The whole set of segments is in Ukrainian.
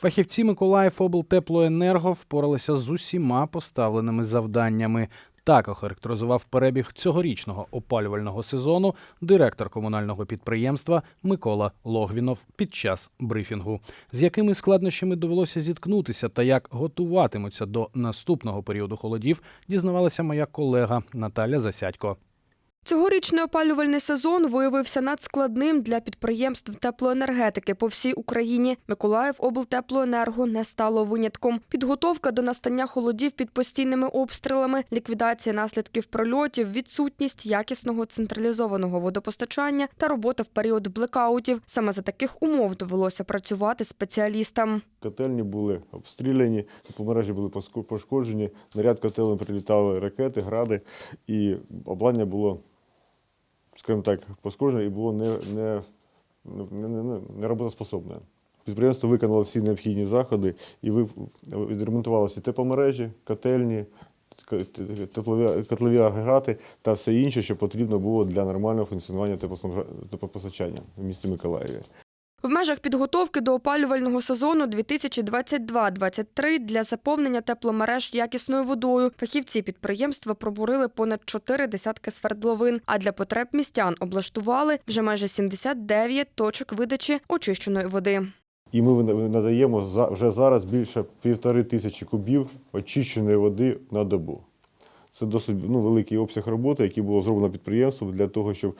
Фахівці Миколаїв облтеплоенерго впоралися з усіма поставленими завданнями. Так охарактеризував перебіг цьогорічного опалювального сезону директор комунального підприємства Микола Логвінов під час брифінгу. З якими складнощами довелося зіткнутися та як готуватимуться до наступного періоду холодів, дізнавалася моя колега Наталя Засядько. Цьогорічний опалювальний сезон виявився надскладним для підприємств теплоенергетики по всій Україні. Миколаїв облтеплоенерго не стало винятком. Підготовка до настання холодів під постійними обстрілами, ліквідація наслідків прольотів, відсутність якісного централізованого водопостачання та робота в період блекаутів. Саме за таких умов довелося працювати спеціалістам. Котельні були обстріляні, тепломережі були пошкоджені, на ряд котелень прилітали ракети, гради, і обладнання було, скажімо так, пошкоджене і було не, не, не, не, не, не роботоспособне. Підприємство виконало всі необхідні заходи і відремонтувало тепломережі, котельні, теплові, котлові агрегати та все інше, що потрібно було для нормального функціонування теплопостачання в місті Миколаєві. В межах підготовки до опалювального сезону 2022-2023 для заповнення тепломереж якісною водою фахівці підприємства пробурили понад чотири десятки свердловин, а для потреб містян облаштували вже майже 79 точок видачі очищеної води. І ми надаємо вже зараз більше півтори тисячі кубів очищеної води на добу. Це досить ну, великий обсяг роботи, який було зроблено підприємством для того, щоб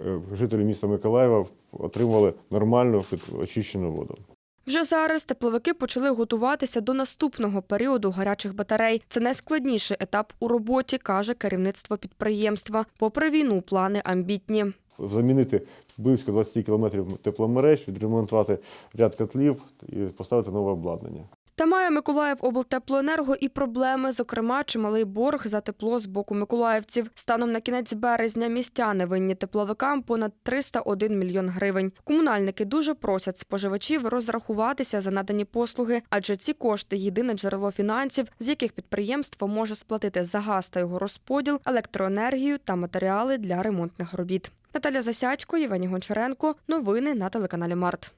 е, жителі міста Миколаєва отримали нормальну очищену воду. Вже зараз тепловики почали готуватися до наступного періоду гарячих батарей. Це найскладніший етап у роботі, каже керівництво підприємства. Попри війну, плани амбітні. Замінити близько 20 кілометрів тепломереж, відремонтувати ряд котлів і поставити нове обладнання. Та має Миколаїв облтеплоенерго і проблеми, зокрема, чималий борг за тепло з боку миколаївців. Станом на кінець березня містяни винні тепловикам понад 301 мільйон гривень. Комунальники дуже просять споживачів розрахуватися за надані послуги, адже ці кошти єдине джерело фінансів, з яких підприємство може сплатити за газ та його розподіл, електроенергію та матеріали для ремонтних робіт. Наталя Засядько, Євгеній Гончаренко. Новини на телеканалі Март.